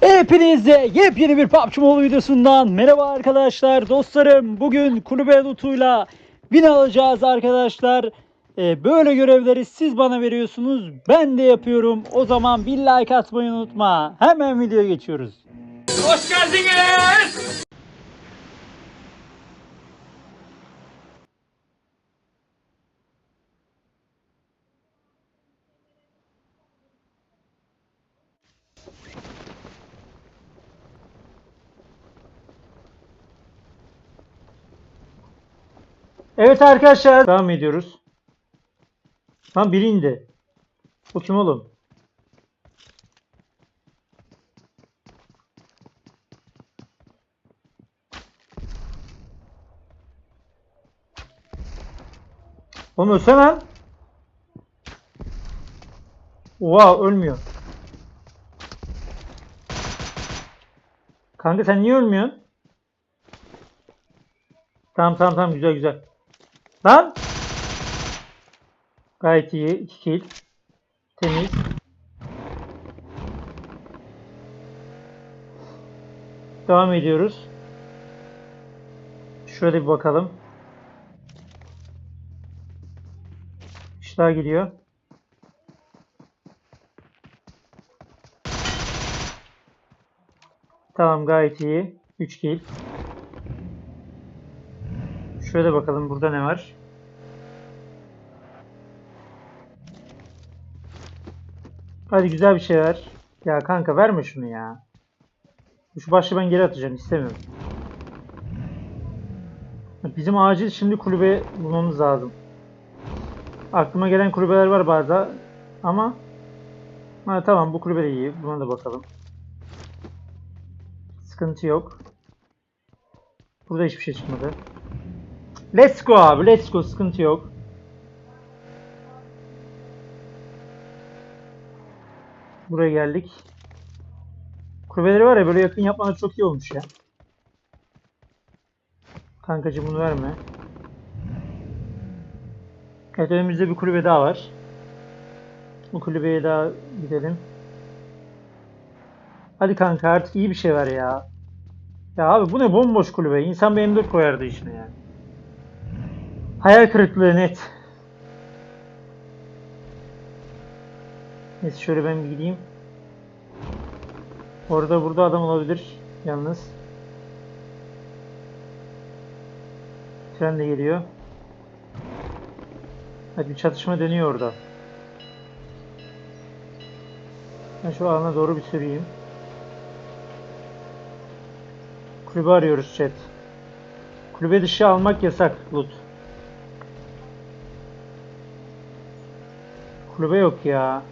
Hepinize yepyeni bir PUBG Mobile videosundan merhaba arkadaşlar, dostlarım. Bugün kulübe lootuyla win alacağız arkadaşlar. Ee, böyle görevleri siz bana veriyorsunuz, ben de yapıyorum. O zaman bir like atmayı unutma. Hemen videoya geçiyoruz. Hoş geldiniz. Evet arkadaşlar, devam ediyoruz. Lan biri indi. Bu kim oğlum? Ölsene lan. Oha ölmüyor. Kanka sen niye ölmüyorsun? Tamam tamam tamam güzel güzel. Lan! Gayet iyi. 2 kill. Temiz. Devam ediyoruz. Şöyle bir bakalım. İşler gidiyor. Tamam gayet iyi. 3 kill. Şöyle bakalım burada ne var. Hadi güzel bir şey ver. Ya kanka verme şunu ya. Şu başlığı ben geri atacağım istemiyorum. Bizim acil şimdi kulübe bulmamız lazım. Aklıma gelen kulübeler var bazı ama ha, tamam bu kulübe de iyi. Buna da bakalım. Sıkıntı yok. Burada hiçbir şey çıkmadı. Let's go abi. Let's go. Sıkıntı yok. Buraya geldik. Kulübeleri var ya böyle yakın yapmaları çok iyi olmuş ya. Kankacı bunu verme. Evet önümüzde bir kulübe daha var. Bu kulübeye daha gidelim. Hadi kanka artık iyi bir şey ver ya. Ya abi bu ne bomboş kulübe. İnsan bir M4 koyardı içine yani. Hayal kırıklığı net. Neyse şöyle ben bir gideyim. Orada burada adam olabilir. Yalnız. Tren de geliyor. Hadi bir çatışma dönüyor orada. Ben şu alana doğru bir süreyim. Kulübe arıyoruz chat. Kulübe dışı almak yasak loot. Kulübe yok ya.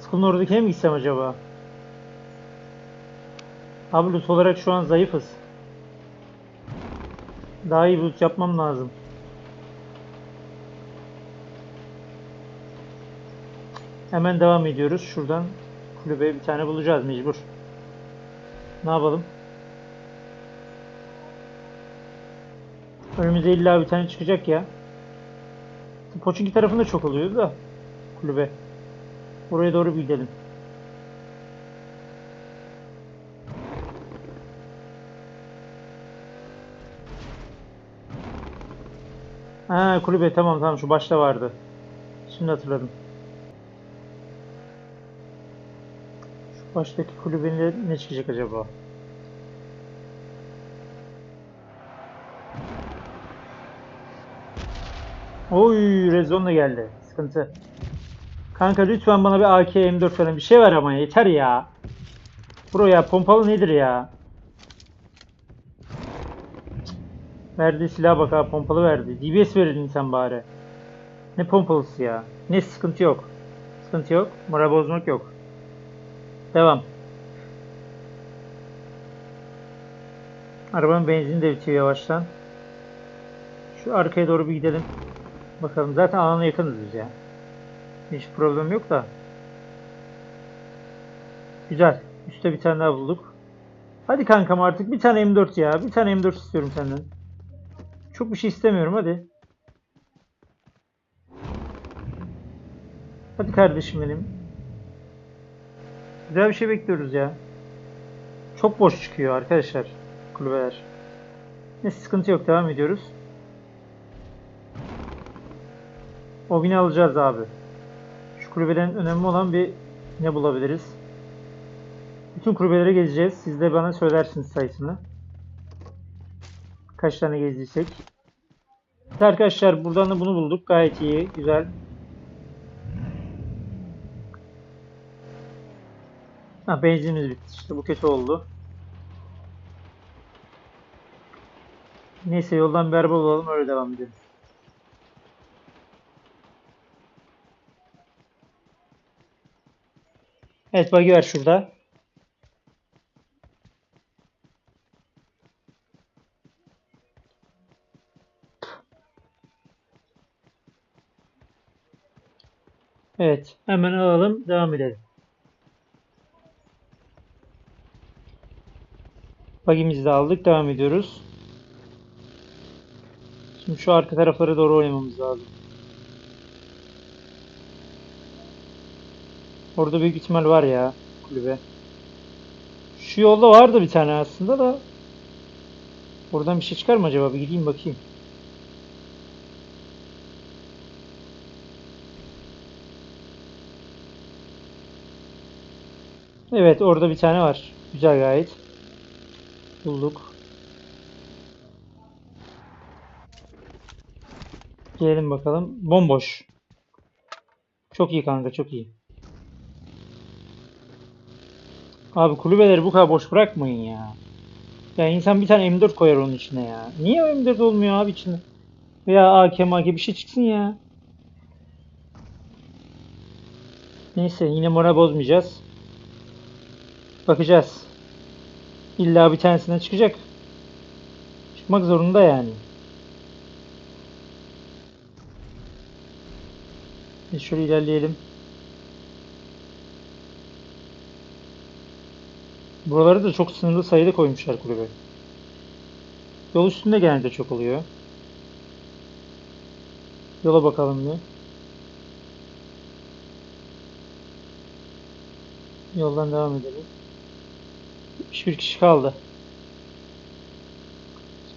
Sıkılın oradaki mi gitsem acaba? Abi loot olarak şu an zayıfız. Daha iyi loot yapmam lazım. Hemen devam ediyoruz. Şuradan kulübeye bir tane bulacağız mecbur. Ne yapalım? Önümüze illa bir tane çıkacak ya. Poçinki tarafında çok oluyor da kulübe. Oraya doğru bir gidelim. Ha kulübe tamam tamam şu başta vardı. Şimdi hatırladım. Şu baştaki kulübede ne çıkacak acaba? Oy rezon geldi. Sıkıntı. Kanka lütfen bana bir AK M4 falan bir şey ver ama yeter ya. Bro ya pompalı nedir ya? Verdiği silah bak ha pompalı verdi. DBS verin insan bari. Ne pompalısı ya? Ne sıkıntı yok. Sıkıntı yok. Moral bozmak yok. Devam. Arabanın benzini de bitiyor yavaştan. Şu arkaya doğru bir gidelim. Bakalım zaten alana yakınız biz ya. Hiç problem yok da. Güzel. Üste bir tane daha bulduk. Hadi kankam artık bir tane M4 ya. Bir tane M4 istiyorum senden. Çok bir şey istemiyorum hadi. Hadi kardeşim benim. Güzel bir şey bekliyoruz ya. Çok boş çıkıyor arkadaşlar kulübeler. Neyse sıkıntı yok devam ediyoruz. O bini alacağız abi. Şu kulübeden önemli olan bir ne bulabiliriz? Bütün kulübelere gezeceğiz. Siz de bana söylersiniz sayısını. Kaç tane gezdiysek. Arkadaşlar buradan da bunu bulduk. Gayet iyi. Güzel. Ha, benzinimiz bitti. İşte bu kötü oldu. Neyse yoldan bir araba bulalım öyle devam edelim. Evet buggy var şurada. Evet hemen alalım devam edelim. Buggy'mizi de aldık devam ediyoruz. Şimdi şu arka taraflara doğru oynamamız lazım. Orada büyük ihtimal var ya kulübe. Şu yolda vardı bir tane aslında da. Oradan bir şey çıkar mı acaba? Bir gideyim bakayım. Evet orada bir tane var. Güzel gayet. Bulduk. Gelelim bakalım. Bomboş. Çok iyi kanka çok iyi. Abi kulübeleri bu kadar boş bırakmayın ya. Ya insan bir tane M4 koyar onun içine ya. Niye o M4 olmuyor abi içine? Veya AK MK bir şey çıksın ya. Neyse yine moral bozmayacağız. Bakacağız. İlla bir tanesinden çıkacak. Çıkmak zorunda yani. Biz şöyle ilerleyelim. Buraları da çok sınırlı sayıda koymuşlar kulübe. Yol üstünde genelde çok oluyor. Yola bakalım bir. Yoldan devam edelim. 71 kişi kaldı.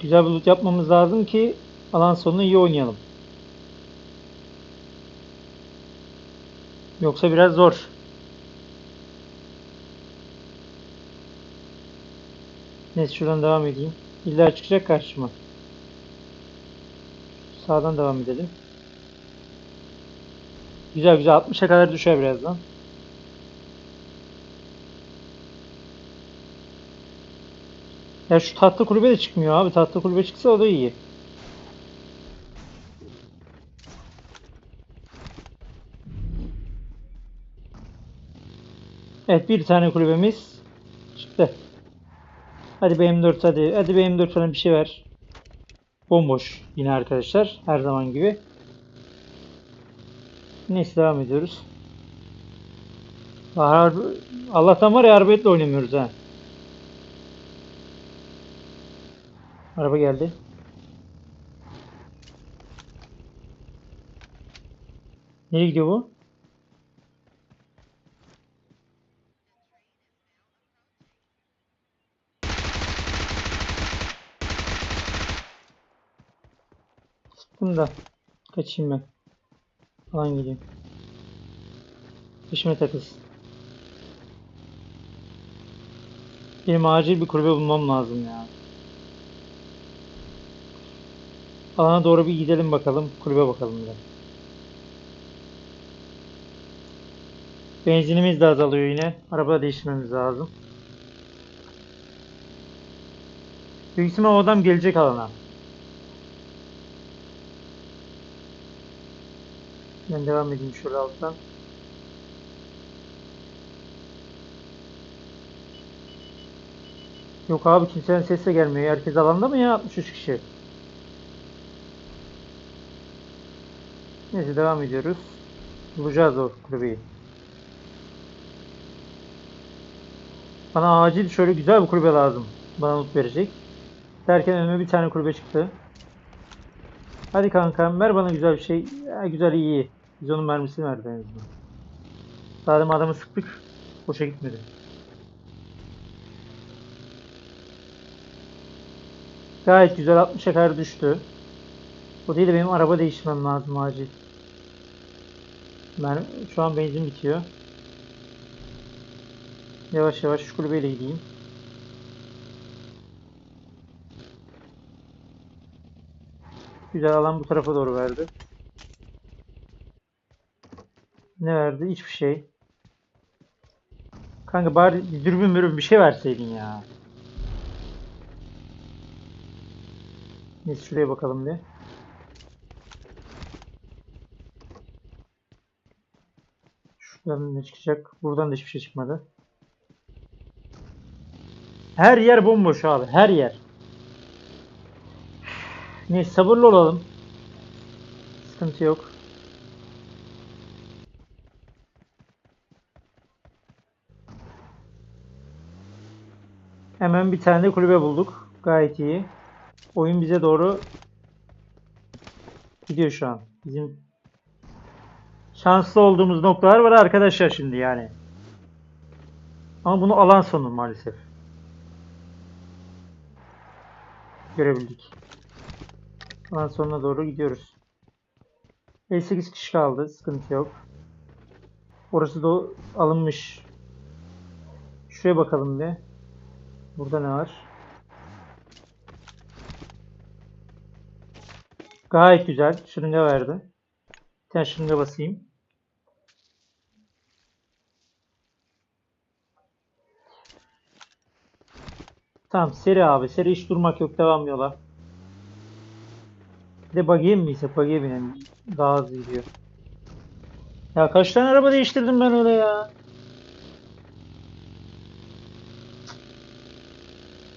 Güzel bir loot yapmamız lazım ki alan sonunu iyi oynayalım. Yoksa biraz zor. Neyse şuradan devam edeyim. İlla çıkacak karşıma. Sağdan devam edelim. Güzel güzel 60'a kadar düşer birazdan. Ya şu tatlı kulübe de çıkmıyor abi. Tatlı kulübe çıksa o da iyi. Evet bir tane kulübemiz çıktı. Hadi benim 4 hadi. Hadi benim 4 falan bir şey ver. Bomboş yine arkadaşlar. Her zaman gibi. Neyse devam ediyoruz. Allah'tan var ya arbetle oynamıyoruz ha. Araba geldi. Nereye gidiyor bu? Sıktım da. Kaçayım ben. Falan gideyim. Peşime takılsın. Benim acil bir kulübe bulmam lazım ya. Alana doğru bir gidelim bakalım. Kulübe bakalım bir de. Benzinimiz de azalıyor yine. Araba değiştirmemiz lazım. Büyük ihtimal o adam gelecek alana. Ben devam edeyim şöyle alttan. Yok abi kimsenin sesi de gelmiyor. Herkes alanda mı ya? 63 kişi. Neyse devam ediyoruz. Bulacağız o kulübeyi. Bana acil şöyle güzel bir kulübe lazım. Bana loot verecek. Derken önüme bir tane kulübe çıktı. Hadi kankam ver bana güzel bir şey. Ya, güzel iyi. Biz onun mermisini verdi en azından. Zaten adamı sıktık. Boşa gitmedi. Gayet güzel 60'a kadar düştü. O değil de benim araba değiştirmem lazım acil. Ben şu an benzin bitiyor. Yavaş yavaş şu kulübeyle gideyim. Güzel alan bu tarafa doğru verdi. Ne verdi? Hiçbir şey. Kanka bari bir dürbün mürün bir şey verseydin ya. Neyse şuraya bakalım bir. Şuradan ne çıkacak? Buradan da hiçbir şey çıkmadı. Her yer bomboş abi. Her yer. Neyse sabırlı olalım. Sıkıntı yok. Hemen bir tane de kulübe bulduk. Gayet iyi. Oyun bize doğru gidiyor şu an. Bizim şanslı olduğumuz noktalar var arkadaşlar şimdi yani. Ama bunu alan sonu maalesef. Görebildik. Alan sonuna doğru gidiyoruz. 58 kişi kaldı. Sıkıntı yok. Orası da alınmış. Şuraya bakalım bir. Burada ne var? Gayet güzel. Şırınga verdi. Bir tane şırınga basayım. Tamam seri abi. Seri hiç durmak yok. Devam yola. Bir de buggy'e mi binsek? Buggy'e binelim. Daha hızlı gidiyor. Ya kaç tane araba değiştirdim ben öyle ya.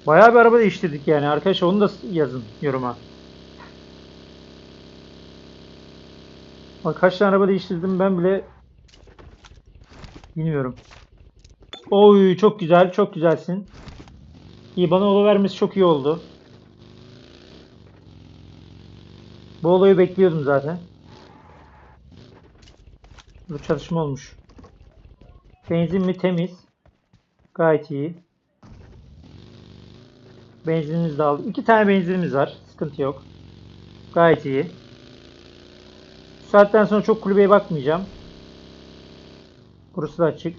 Bayağı bir araba değiştirdik yani. Arkadaşlar onu da yazın yoruma. Bak kaç tane araba değiştirdim ben bile bilmiyorum. Oy çok güzel, çok güzelsin. İyi bana ola vermesi çok iyi oldu. Bu olayı bekliyordum zaten. Bu çalışma olmuş. Benzin mi temiz? Gayet iyi. Benzinimizi de aldık. İki tane benzinimiz var. Sıkıntı yok. Gayet iyi. Bu saatten sonra çok kulübeye bakmayacağım. Burası da açık.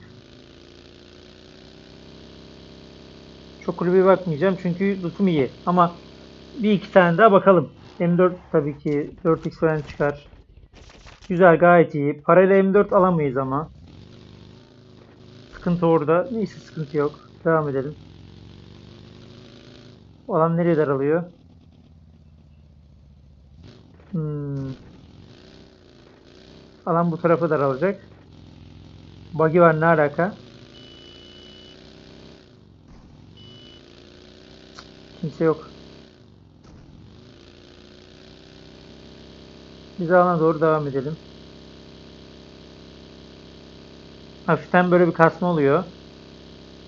Çok kulübeye bakmayacağım çünkü lootum iyi. Ama bir iki tane daha bakalım. M4 tabii ki 4x falan çıkar. Güzel gayet iyi. Parayla M4 alamayız ama. Sıkıntı orada. Neyse sıkıntı yok. Devam edelim. Alan nereye daralıyor? Hmm. Alan bu tarafa daralacak. Buggy var ne alaka? Kimse yok. Biz alana doğru devam edelim. Hafiften böyle bir kasma oluyor.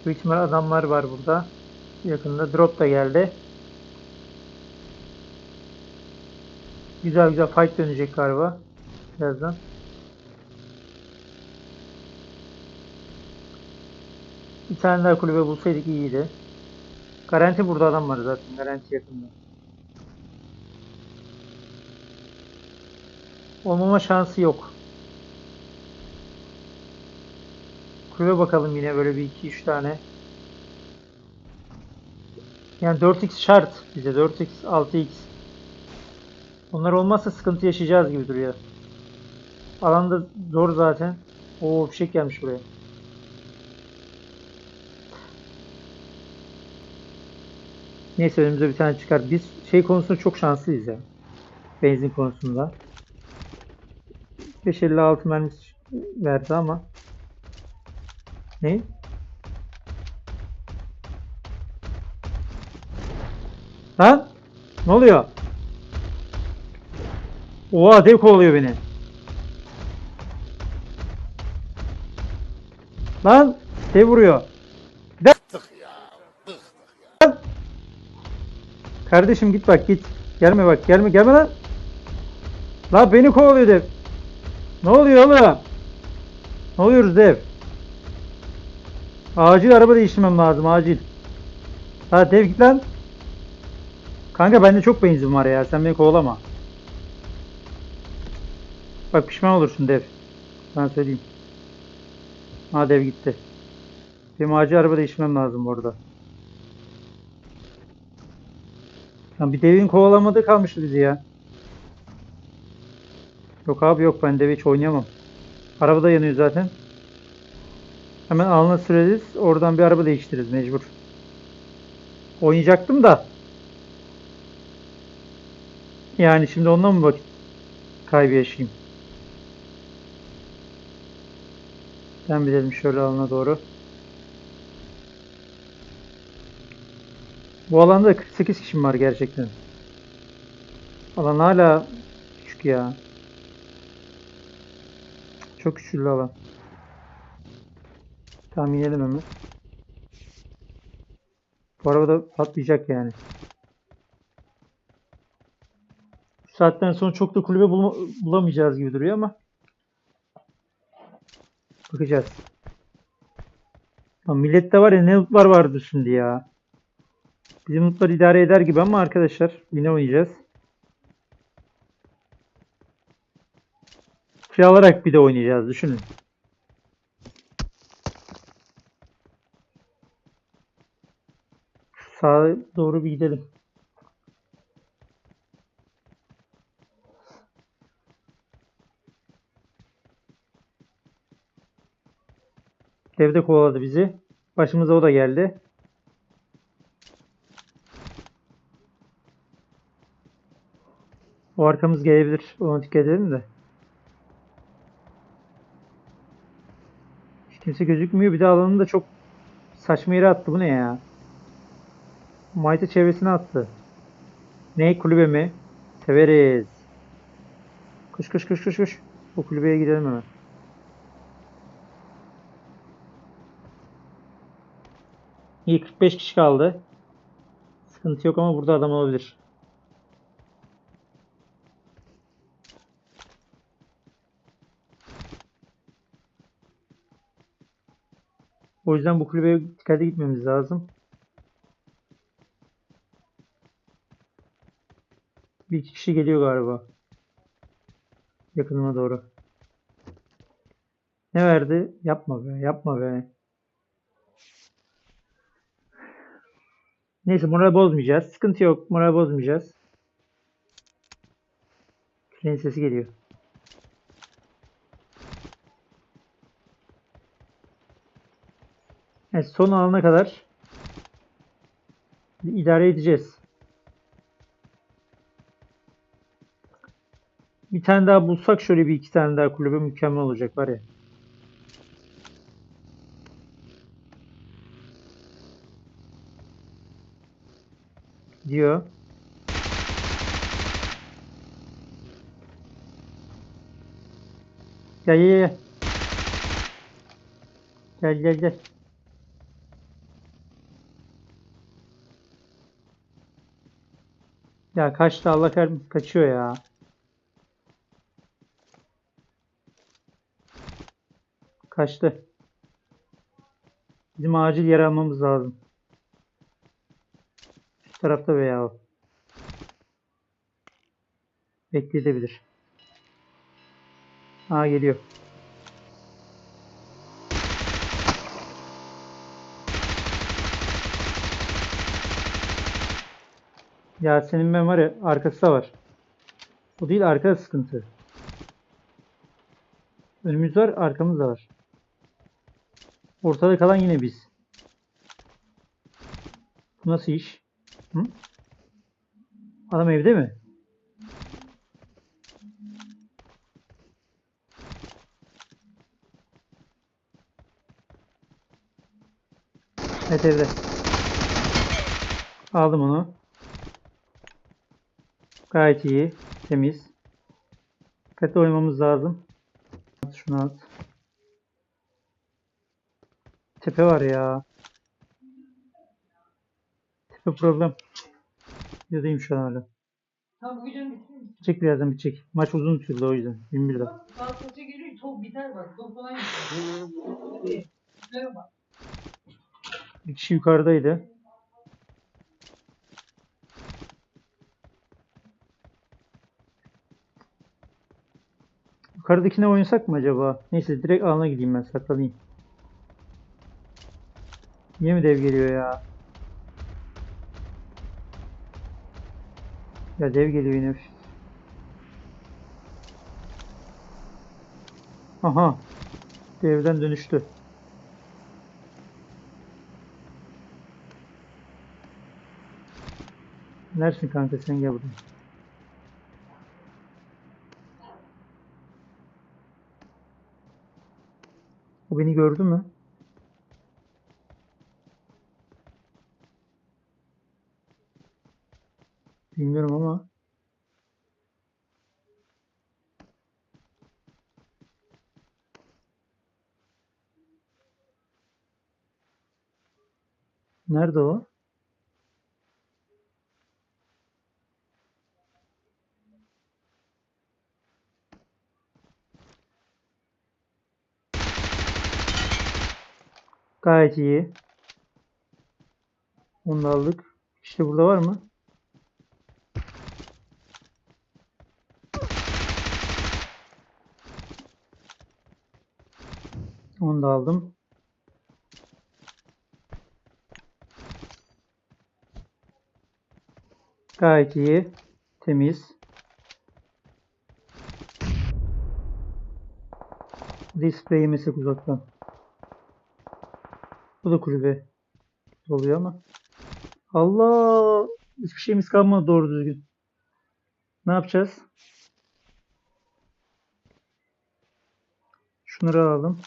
Büyük adamlar var burada. Yakında drop da geldi. Güzel güzel fight dönecek galiba. Birazdan. Bir tane daha kulübe bulsaydık iyiydi. Garanti burada adam var zaten. Garanti yakında. Olmama şansı yok. Kulübe bakalım yine böyle bir iki üç tane. Yani 4x şart bize 4x 6x. Onlar olmazsa sıkıntı yaşayacağız gibi duruyor. Alanda zor zaten. Oo fişek gelmiş buraya. Neyse önümüze bir tane çıkar. Biz şey konusunda çok şanslıyız ya. Benzin konusunda. 556 mermisi verdi ama. Ne? Ne oluyor? Oha dev kovalıyor beni. Lan dev vuruyor. De Lan! Kardeşim git bak git. Gelme bak gelme gelme lan. La beni kovalıyor dev. Ne oluyor oğlum? Ne oluyoruz dev? Acil araba değiştirmem lazım acil. Ha dev git lan. Kanka bende çok benzin var ya sen beni kovalama. Bak pişman olursun dev. Ben söyleyeyim. Ha dev gitti. Benim acil araba değiştirmem lazım bu arada. Lan bir devin kovalamadığı kalmıştı bizi ya. Yok abi yok ben devi hiç oynayamam. Araba da yanıyor zaten. Hemen alına süreriz. Oradan bir araba değiştiririz mecbur. Oynayacaktım da. Yani şimdi ondan mı vakit kaybı yaşayayım? Ben bilelim şöyle alana doğru. Bu alanda 48 kişi var gerçekten. Alan hala küçük ya. Çok küçüldü alan. Tamam inelim hemen. Bu araba da patlayacak yani. Bu saatten sonra çok da kulübe bulma- bulamayacağız gibi duruyor ama. Bakacağız. Lan millette var ya ne lootlar vardı şimdi ya. Bizim lootlar idare eder gibi ama arkadaşlar yine oynayacağız. Kiralarak bir de oynayacağız düşünün. Sağa doğru bir gidelim. Dev de kovaladı bizi. Başımıza o da geldi. O arkamız gelebilir. Ona dikkat edelim de. Hiç kimse gözükmüyor. Bir de alanı da çok saçma yere attı. Bu ne ya? Mayta çevresine attı. Ne kulübe mi? Severiz. Koş koş koş koş koş. O kulübeye gidelim hemen. İyi 45 kişi kaldı. Sıkıntı yok ama burada adam olabilir. O yüzden bu kulübeye dikkatli gitmemiz lazım. Bir iki kişi geliyor galiba. Yakınıma doğru. Ne verdi? Yapma be, yapma be. Neyse moral bozmayacağız. Sıkıntı yok. Moral bozmayacağız. Trenin sesi geliyor. Evet, son alana kadar idare edeceğiz. Bir tane daha bulsak şöyle bir iki tane daha kulübe mükemmel olacak var ya. Diyor. Gel gel gel. Gel gel gel. Ya kaçtı Allah kahretsin kaçıyor ya. Kaçtı. Bizim acil yer almamız lazım. Şu tarafta veya o. Bekleyebilir. Aa geliyor. Ya senin ben var ya arkası var. O değil arka sıkıntı. Önümüz var arkamız da var. Ortada kalan yine biz. Bu nasıl iş? Hı? Adam evde mi? Evet evde. Aldım onu. Gayet iyi. Temiz. Dikkatli oynamamız lazım. At şunu at. Tepe var ya. Tepe problem. Yazayım şu an hala. Tam bu videonun bitti mi? Çek birazdan bir çek. Maç uzun sürdü o yüzden. 21 dakika. Saat kaça geliyor? Top biter bak. Top falan gidiyor. Şuraya bak. Bir kişi yukarıdaydı. Yukarıdakine oynasak mı acaba? Neyse direkt alana gideyim ben saklanayım. Niye mi dev geliyor ya? Ya dev geliyor yine. Aha. Devden dönüştü. Neresin kanka sen gel buraya. O beni gördü mü? Bilmiyorum ama. Nerede o? Gayet iyi. Onu aldık. İşte burada var mı? Onu da aldım. Gayet iyi. Temiz. Display yemesek uzaktan. Bu da kulübe oluyor ama. Allah! Hiçbir şeyimiz kalmadı doğru düzgün. Ne yapacağız? Şunları alalım.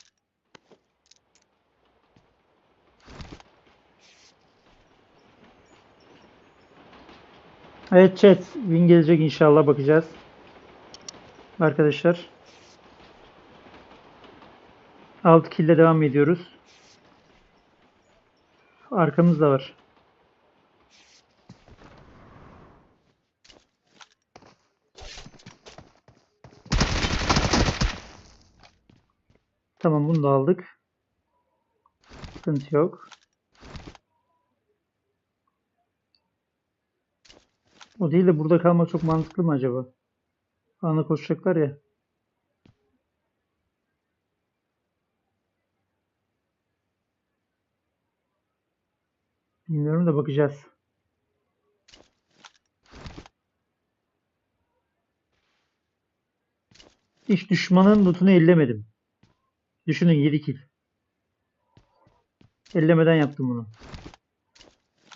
Evet chat. Win gelecek inşallah bakacağız. Arkadaşlar. 6 kill devam ediyoruz. Arkamız da var. Tamam bunu da aldık. Sıkıntı yok. O değil de burada kalmak çok mantıklı mı acaba? Ana koşacaklar ya. Bilmiyorum da bakacağız. Hiç düşmanın lootunu ellemedim. Düşünün 7 kill. Ellemeden yaptım bunu.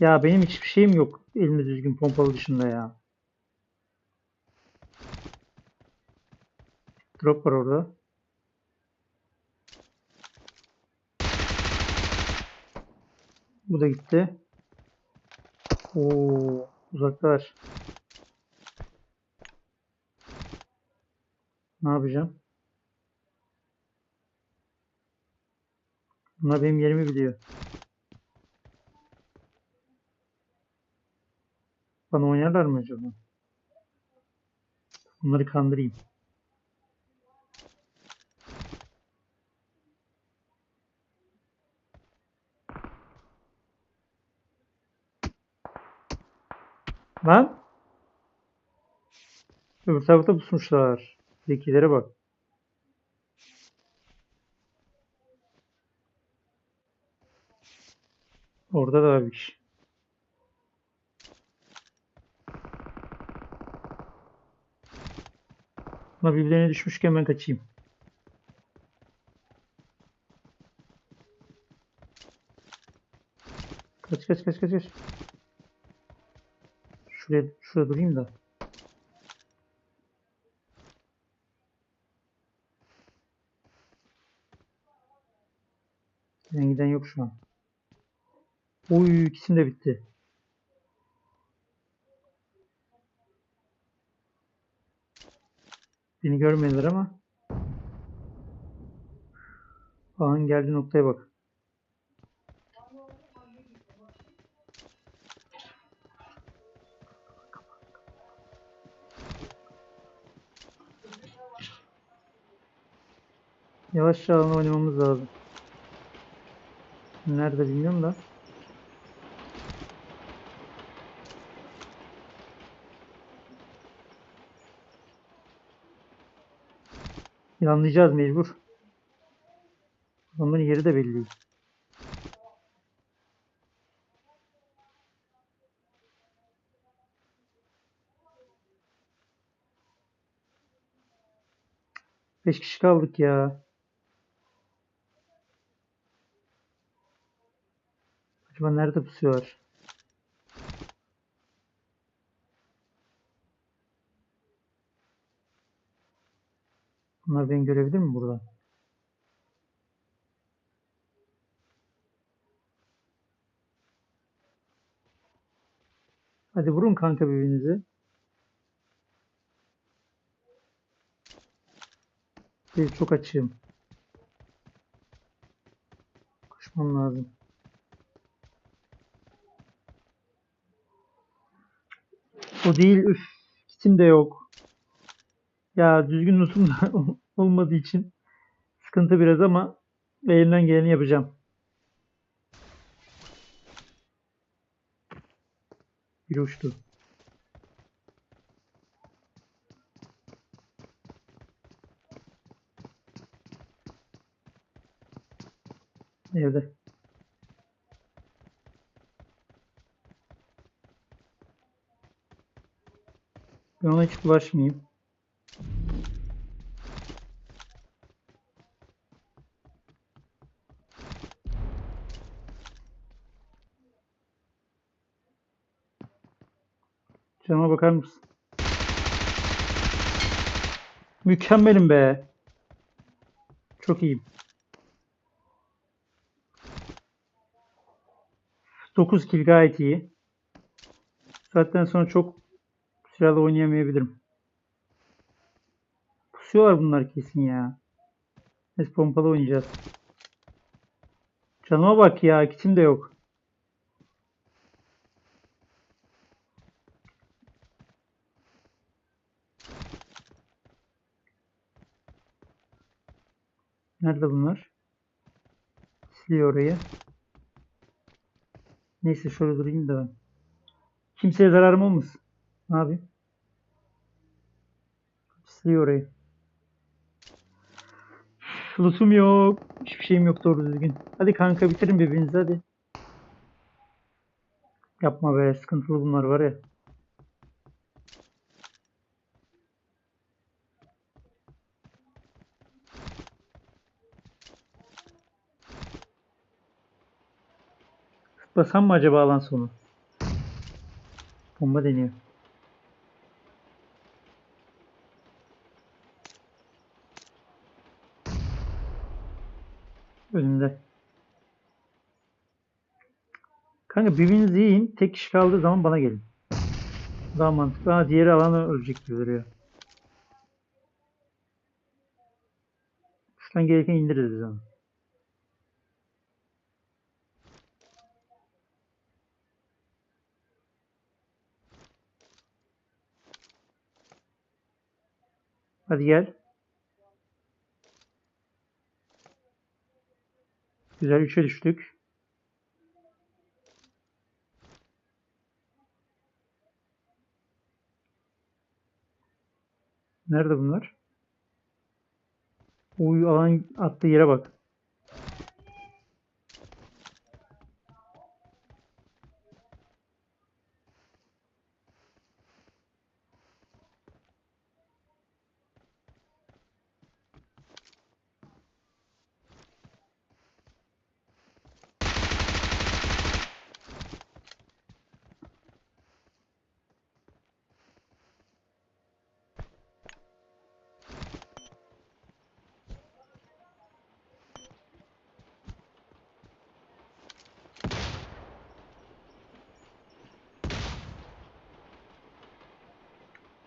Ya benim hiçbir şeyim yok. Elimde düzgün pompalı dışında ya. Drop var orada. Bu da gitti. Oo, uzaklar. Ne yapacağım? Bunlar benim yerimi biliyor. Bana oynarlar mı acaba? Bunları kandırayım. Lan! Öbür tarafta pusmuşlar. Zekilere bak. Orada da bir kişi. Ama birbirlerine düşmüşken ben kaçayım. Kaç kaç kaç kaç kaç. Şuraya şuraya durayım da. Giden yok şu an. Oy ikisini de bitti. Beni görmediler ama. Ağın geldiği noktaya bak. Yavaşça alana oynamamız lazım. Nerede bilmiyorum da. Yanlayacağız mecbur. Adamların yeri de belli. Beş kişi kaldık ya. Acaba nerede pusuyorlar? Bunlar beni görebilir mi burada? Hadi vurun kanka birbirinize. Bir çok açığım. Koşmam lazım. O değil. Üf. Kitim de yok. Ya düzgün notum da olmadığı için sıkıntı biraz ama elimden geleni yapacağım. Biri uçtu. Evde. Ben ona hiç bulaşmayayım. Canıma bakar mısın? Mükemmelim be. Çok iyiyim. 9 kill gayet iyi. Zaten sonra çok sırayla oynayamayabilirim. Pusuyorlar bunlar kesin ya. Neyse pompalı oynayacağız. Canıma bak ya. Kitim de yok. Nerede bunlar? Siliyor orayı. Neyse şöyle durayım da ben. Kimseye zararım olmasın. Ne yapayım? Siliyor orayı. Lootum yok. Hiçbir şeyim yok doğru düzgün. Hadi kanka bitirin birbirinizi hadi. Yapma be sıkıntılı bunlar var ya. Basam mı acaba alan sonu? Bomba deniyor. Önümde. Kanka birbirinizi yiyin. Tek kişi kaldığı zaman bana gelin. Daha mantıklı. Ha diğeri alanı ölecek gibi duruyor. Şuradan gereken indiririz biz onu. Hadi gel. Güzel 3'e düştük. Nerede bunlar? Uy alan attığı yere bak.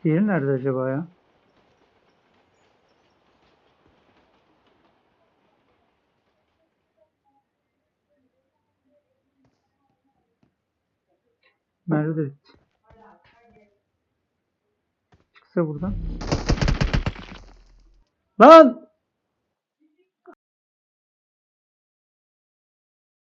Diğeri nerede acaba ya? Nerede de bitti. Çıksa buradan. Lan!